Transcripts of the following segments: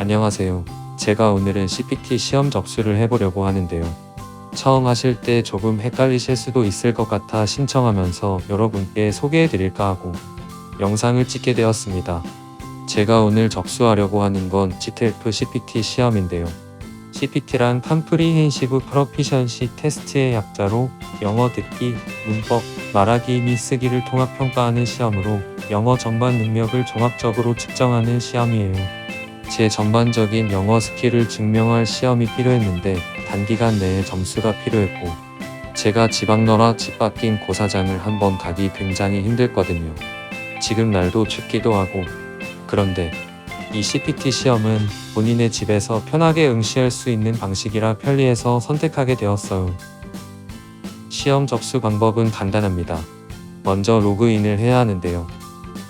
안녕하세요. 제가 오늘은 CPT 시험 접수를 해보려고 하는데요. 처음 하실 때 조금 헷갈리실 수도 있을 것 같아 신청하면서 여러분께 소개해드릴까 하고 영상을 찍게 되었습니다. 제가 오늘 접수하려고 하는 건 GTF CPT 시험인데요. CPT란 컴프리헨시브 프로피션시 테스트의 약자로 영어 듣기, 문법, 말하기 및 쓰기를 통합 평가하는 시험으로 영어 전반 능력을 종합적으로 측정하는 시험이에요. 제 전반적인 영어 스킬을 증명할 시험이 필요했는데 단기간 내에 점수가 필요했고 제가 지방너라 집 바뀐 고사장을 한번 가기 굉장히 힘들거든요. 지금 날도 춥기도 하고 그런데 이 CPT 시험은 본인의 집에서 편하게 응시할 수 있는 방식이라 편리해서 선택하게 되었어요. 시험 접수 방법은 간단합니다. 먼저 로그인을 해야 하는데요.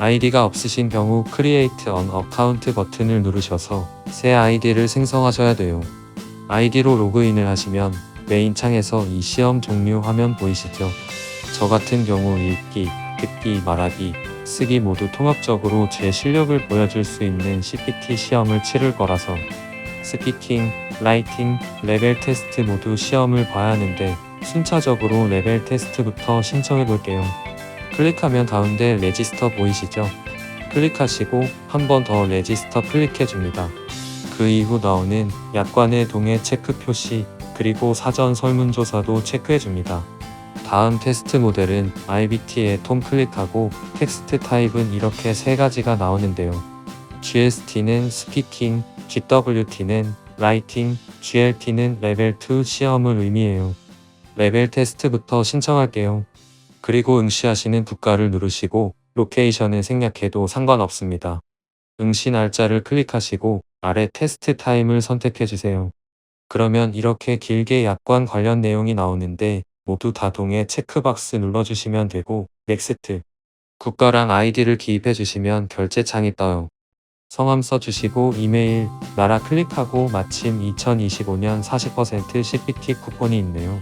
아이디가 없으신 경우 Create an Account 버튼을 누르셔서 새 아이디를 생성하셔야 돼요. 아이디로 로그인을 하시면 메인 창에서 이 시험 종류 화면 보이시죠? 저 같은 경우 읽기, 듣기, 말하기, 쓰기 모두 통합적으로 제 실력을 보여줄 수 있는 CPT 시험을 치를 거라서 스피킹, 라이팅, 레벨 테스트 모두 시험을 봐야 하는데 순차적으로 레벨 테스트부터 신청해 볼게요. 클릭하면 가운데 레지스터 보이시죠? 클릭하시고 한 번 더 레지스터 클릭해 줍니다. 그 이후 나오는 약관의 동의 체크 표시 그리고 사전 설문조사도 체크해 줍니다. 다음 테스트 모델은 IBT에 톰 클릭하고 텍스트 타입은 이렇게 세 가지가 나오는데요. GST는 스피킹, GWT는 라이팅, GLT는 레벨 2 시험을 의미해요. 레벨 테스트부터 신청할게요. 그리고 응시하시는 국가를 누르시고 로케이션을 생략해도 상관없습니다. 응시 날짜를 클릭하시고 아래 테스트 타임을 선택해 주세요. 그러면 이렇게 길게 약관 관련 내용이 나오는데 모두 다 동의 체크박스 눌러주시면 되고 넥스트 국가랑 아이디를 기입해 주시면 결제창이 떠요. 성함 써주시고 이메일 나라 클릭하고 마침 2025년 40% CPT 쿠폰이 있네요.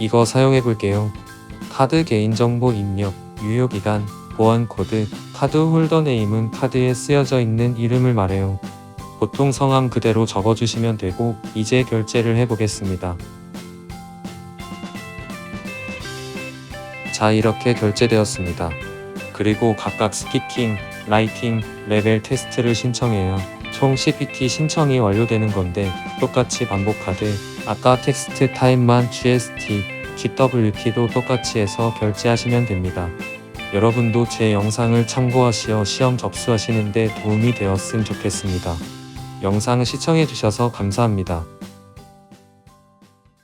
이거 사용해 볼게요. 카드 개인정보 입력, 유효기간, 보안코드, 카드 홀더 네임은 카드에 쓰여져 있는 이름을 말해요. 보통 성함 그대로 적어주시면 되고 이제 결제를 해보겠습니다. 자 이렇게 결제되었습니다. 그리고 각각 스피킹, 라이팅, 레벨 테스트를 신청해요. 총 CPT 신청이 완료되는 건데 똑같이 반복하되 아까 텍스트 타임만 GST, GWT도 똑같이 해서 결제하시면 됩니다. 여러분도 제 영상을 참고하시어 시험 접수하시는데 도움이 되었으면 좋겠습니다. 영상 시청해주셔서 감사합니다.